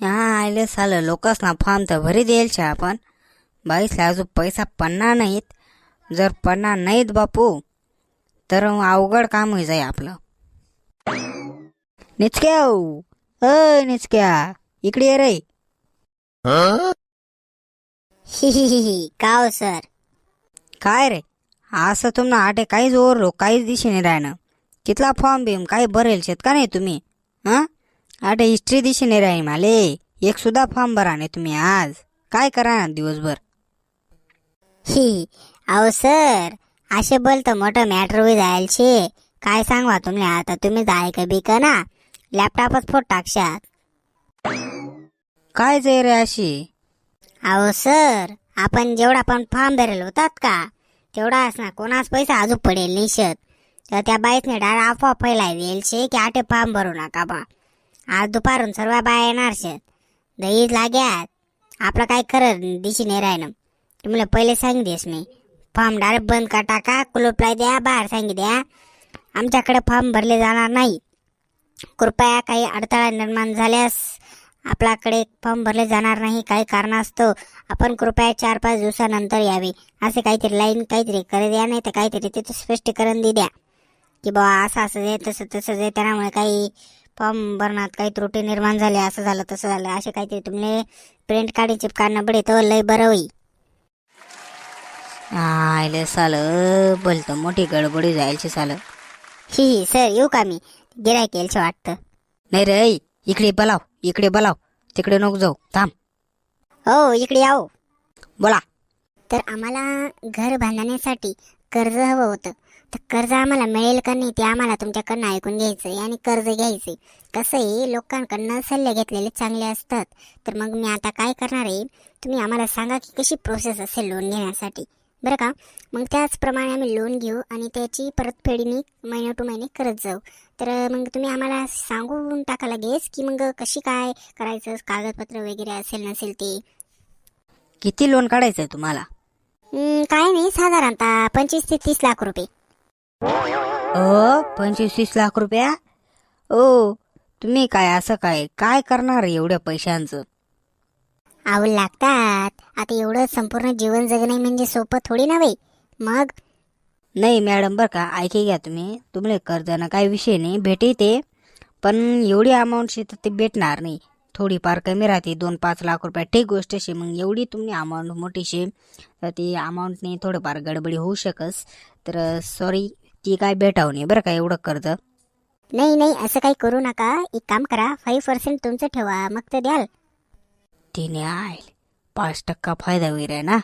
हा आले सालं लोकच ना फॉर्म तर भरी देईल छे आपण. बाईसला अजून पैसा पडणार नाहीत. जर पडणार नाहीत बापू तर अवघड काम होई जाई आपलं. निचक्या अय निचक्या इकडे ये रे. हि हि हि हि काव सर? काय रे? असं तुम्हाला आटे काहीच ओरलो काहीच दिशे नाही राहणं. कितला फॉर्म बिम काही भरेल शेत का नाही तुम्ही? हां? आटे हिस्ट्री दिशे नाही राही माले. एक सुद्धा फॉर्म भरा नाही तुम्ही आज. काय करा ना दिवसभर? हि. अहो सर असे बोलतं मोठं मॅटर होई जायल शे काय सांगवा तुम्ही? आता तुम्ही जाय का बी का ना. लॅपटॉपच फोट टाकशात. काय जे रे अशी? अहो सर आपण जेवढा पण फॉर्म भरेल होतात का? तेवढाच ना कोणाच पैसा अजून पडेल निशत तर त्या बाईतने डाळ अफवा देईल शे की आटे फॉर्म भरू नका बा. आज दुपारून सर्व बाया येणार शेत. दहीज लाग्यात आपलं काय खरं दिशी नाही राहिलं. तुम्हाला पहिले सांगितलेस मी. फॉर्म डायरेक्ट बंद का टाका. कुलूपला द्या बाहेर सांगी द्या. आमच्याकडे फॉर्म भरले जाणार नाही. कृपया काही अडथळा निर्माण झाल्यास आपल्याकडे फॉर्म भरले जाणार नाही. काही कारणास्तव आपण कृपया चार पाच दिवसानंतर यावे. असे काहीतरी लाईन काहीतरी करे द्या नाही तर काहीतरी तिथे स्पष्टीकरण दे द्या. की बाबा असं असं जे तसं तसं जे त्यामुळे काही फॉर्म भरण्यात काही त्रुटी निर्माण झाली असं झालं तसं झालं असे काहीतरी तुम्ही प्रिंट काढी चिपकाडणं पडे तो लय बरं होई. आयले साल बोलतं मोठी गडबडी जायची साल. ही ही सर येऊ का मी? गिरायक यायचं वाटतं. नाही रे ऐ, इकडे बोलाव इकडे बोलाव तिकडे नको जाऊ थांब. हो इकडे याव. बोला. तर आम्हाला घर बांधण्यासाठी कर्ज हवं होतं. तर कर्ज आम्हाला मिळेल का नाही ते आम्हाला तुमच्याकडनं ऐकून घ्यायचंय आणि कर्ज घ्यायचंय. कसं आहे लोकांकडनं सल्ले घेतलेले चांगले असतात. तर मग मी आता काय करणार आहे? तुम्ही आम्हाला सांगा की कशी प्रोसेस असेल लोन घेण्यासाठी. बरं का? मग त्याचप्रमाणे आम्ही लोन घेऊ आणि त्याची परतफेडीने महिना टू महिने करत जाऊ. तर मग तुम्ही आम्हाला सांगून टाका लगेच की मग कशी काय करायचं? कागदपत्र वगैरे असेल नसेल ते. किती लोन काढायचंय तुम्हाला? हम्म, काय नाही साधारणतः पंचवीस ते तीस लाख रुपये. ओ पंचवीस तीस लाख रुपया? ओ तुम्ही काय असं काय? काय करणार एवढ्या पैशांचं? आऊ लागतात. आता एवढं संपूर्ण जीवन जगणे म्हणजे सोपं थोडी नव्हे मग? नाही मॅडम बरं का ऐके घ्या तुम्ही. तुम्हाला कर्जानं काही विषय नाही भेटे ते. पण एवढी अमाऊंटशी तर ते भेटणार नाही. थोडीफार कमी राहते दोन पाच लाख रुपये. ठीक गोष्ट शे मग एवढी तुम्ही अमाऊंट मोठी शे तर ती अमाऊंटने थोडंफार गडबडी होऊ शकस. तर सॉरी ती काय भेटावं नाही बरं का एवढं कर्ज? नाही नाही असं काही करू नका. एक काम करा फाईव्ह पर्सेंट तुमचं ठेवा मग ते द्याल. तिने आहे पाच टक्का फायदा होईल आहे ना?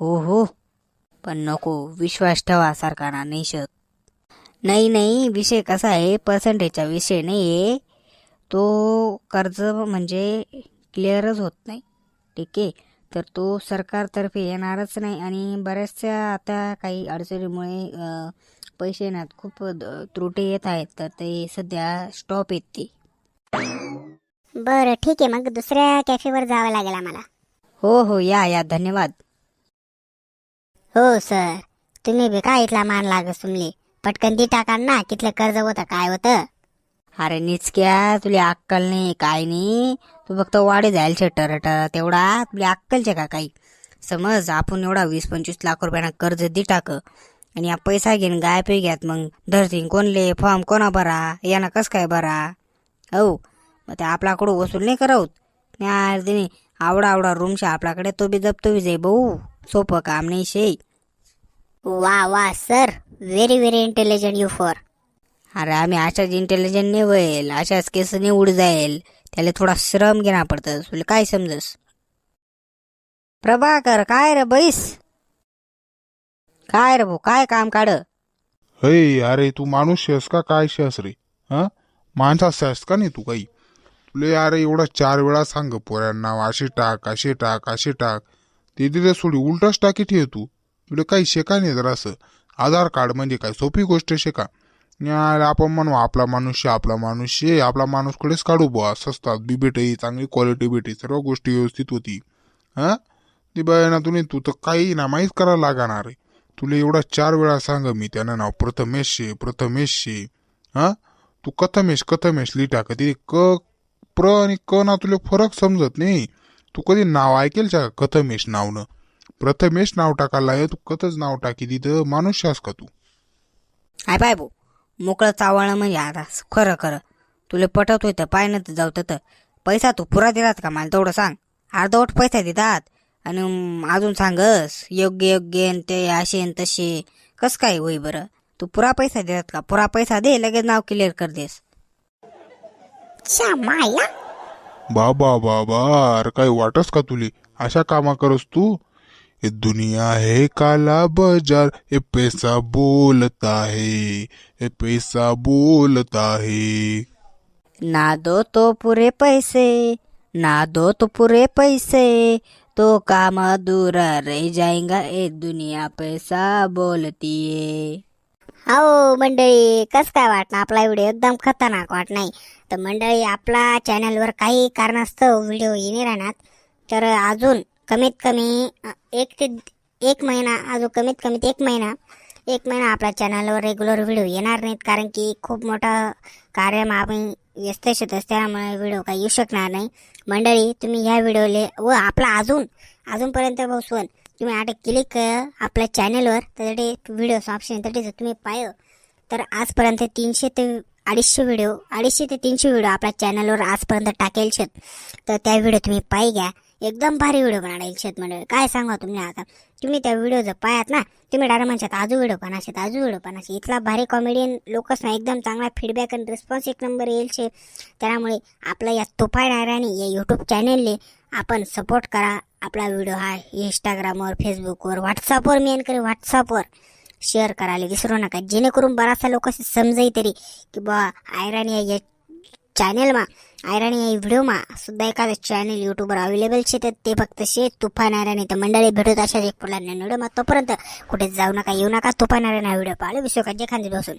हो हो. पण नको विश्वास ठेवा सरकारना नाही शक नाही नाही विषय कसा आहे? पर्सेंटेजचा विषय नाही आहे तो कर्ज म्हणजे क्लिअरच होत नाही. ठीक आहे? तर तो सरकारतर्फे येणारच नाही आणि बऱ्याचशा आता काही अडचणीमुळे पैसे येण्यात खूप त्रुटी येत आहेत तर ते सध्या स्टॉप येते बरं ठीक आहे. मग दुसऱ्या कॅफेवर जावं लागेल आम्हाला. हो हो या या. धन्यवाद. हो सर तुम्ही बी काय इथला मान लागस तुमले पटकन ती टाका ना कितलं कर्ज होतं काय होतं? अरे निचक्या तुला अक्कल नाही काय नाही. तू फक्त वाढे जाईल टर तेवढा. तुला अक्कलचे का काही? समज आपण एवढा वीस पंचवीस लाख रुपयाना कर्ज दे टाक. आणि हा पैसा घेऊन गाय पे घ्यात मग. धरतीन कोणले फॉर्म कोणा भरा यानं कस काय भरा? हो मग ते आपल्याकडं वसूल नाही करवत नाही तिने आवडा आवडा रूमशा आपल्याकडे तो बी जपतो बी जाई भाऊ. सोपं काम नाही शे. वा वा sir very very intelligent you for अरे आम्ही अशाच इंटेलिजंट नाही होईल अशाच केस नाही उड जाईल त्याला थोडा श्रम घेणार पडतं तुला काय समजस? प्रभाकर काय रे बैस? काय रे भाऊ काय काम काढ? हय अरे तू माणूस शेस का? काय शेस रे? हा? माणसा शेस का नाही तू काही? तुले अरे एवढा चार वेळा सांग पोरांना अशी टाक अशी टाक अशी टाक. ते तिथे सोडी उलटाच टाकी ठेव तू. तुला काही शेका नाही जरा असं? आधार कार्ड म्हणजे काय? सोपी गोष्ट शेका. आपण म्हणू आपला मनुष्य आपला मनुष्य आपला माणूसकडेच काढू बुवा. स्वस्तात बी भेटे चांगली क्वालिटी भेटे सर्व गोष्टी व्यवस्थित होती. हा? ती बाय ना तुम्ही तू तर काही ना माहीत करायला लागणार आहे तुला एवढा चार वेळा सांग मी त्यानं नाव प्रथमेश शे प्रथमेश शे हा? तू कथमेश कथमेश लि टाक तिथे क प्र आणि क ना तुला फरक समजत नाही. तू कधी नाव ऐकेल का कथमेश नावनं? प्रथमेश नाव टाकायला आहे तू कथच नाव टाकी तिथं. माणूस आहेस का तू? आय पाय भाऊ मोकळं चावळणं म्हणजे आता खरं खरं. तुला पटवतोय तर पाय न जाऊ तर पैसा तू पुरा दिलात का मला? तेवढं सांग. अर्धवट पैसा देतात. आणि अजून सांगस योग्य योग्य आणि ते असे आणि तसे. कस काय होई बरं? तू पुरा पैसा देतात का? पुरा पैसा दे लगेच नाव क्लिअर कर देस. माया बाबा बाबा अरे काही वाटस का तुले? अशा कामा करस तू? ये दुनिया है काला बाजार ये पैसा बोलता है ये पैसा बोलता है. ना दो तो पुरे पैसे ना दो तो पुरे पैसे तो काम अधूरा रह जाएगा। ए दुनिया पैसा बोलती है। हो मंडळी कसं काय वाटणार आपला व्हिडिओ एकदम खतरनाक वाट नाही तर मंडळी आपला चॅनलवर काही कारणास्तव व्हिडिओ येणे राहणार. तर अजून कमीत कमी एक ते एक महिना अजून कमीत कमीत एक महिना एक महिना आपल्या चॅनलवर रेग्युलर व्हिडिओ येणार नाहीत. कारण की खूप मोठं कार्य आम्ही व्यस्त शेतच त्यामुळे व्हिडिओ काही येऊ शकणार नाही. मंडळी तुम्ही ह्या व्हिडिओले व आपला अजून अजूनपर्यंत बसून तुम्ही आता क्लिक आपल्या चॅनलवर त्यासाठी व्हिडिओ ऑप्शन त्यासाठी जर तुम्ही पाहिलं तर आजपर्यंत तीनशे ते अडीचशे व्हिडिओ अडीचशे ते तीनशे व्हिडिओ आपल्या चॅनलवर आजपर्यंत टाकेल शेत. तर त्या व्हिडिओ तुम्ही पाही घ्या. एकदम भारी व्हिडिओ बनाडेल शेत मंडळ काय सांगा तुम्ही आता? तुम्ही त्या व्हिडिओ पायात ना तुम्ही डायरेक्ट म्हणशात आजू व्हिडिओ पण असेल आजू व्हिडिओ पण असे इथला भारी कॉमेडियन लोकच ना एकदम चांगला फीडबॅक आणि रिस्पॉन्स एक नंबर येईल शे. त्यामुळे आपल्या या तुफाय डायराने या यूट्यूब चॅनेलने आपण सपोर्ट करा. आपला व्हिडिओ हा इंस्टाग्रामवर फेसबुकवर व्हॉट्सअपवर मेन करे व्हॉट्सअपवर शेअर करायला विसरू नका. जेणेकरून बराचसा लोक समजाई तरी की बा आयरन या चॅनेलमा आयरन या व्हिडिओमा सुद्धा एखादं चॅनेल युट्यूबवर अवेलेबल शे तर ते फक्त शे तुफान आयरन तर मंडळी भेटत अशाच एक पुढला व्हिडिओ मग तोपर्यंत कुठे जाऊ नका येऊ नका. तुफान आयरन हा व्हिडिओ पाहिलं विश्वकात जे खांदी बसून.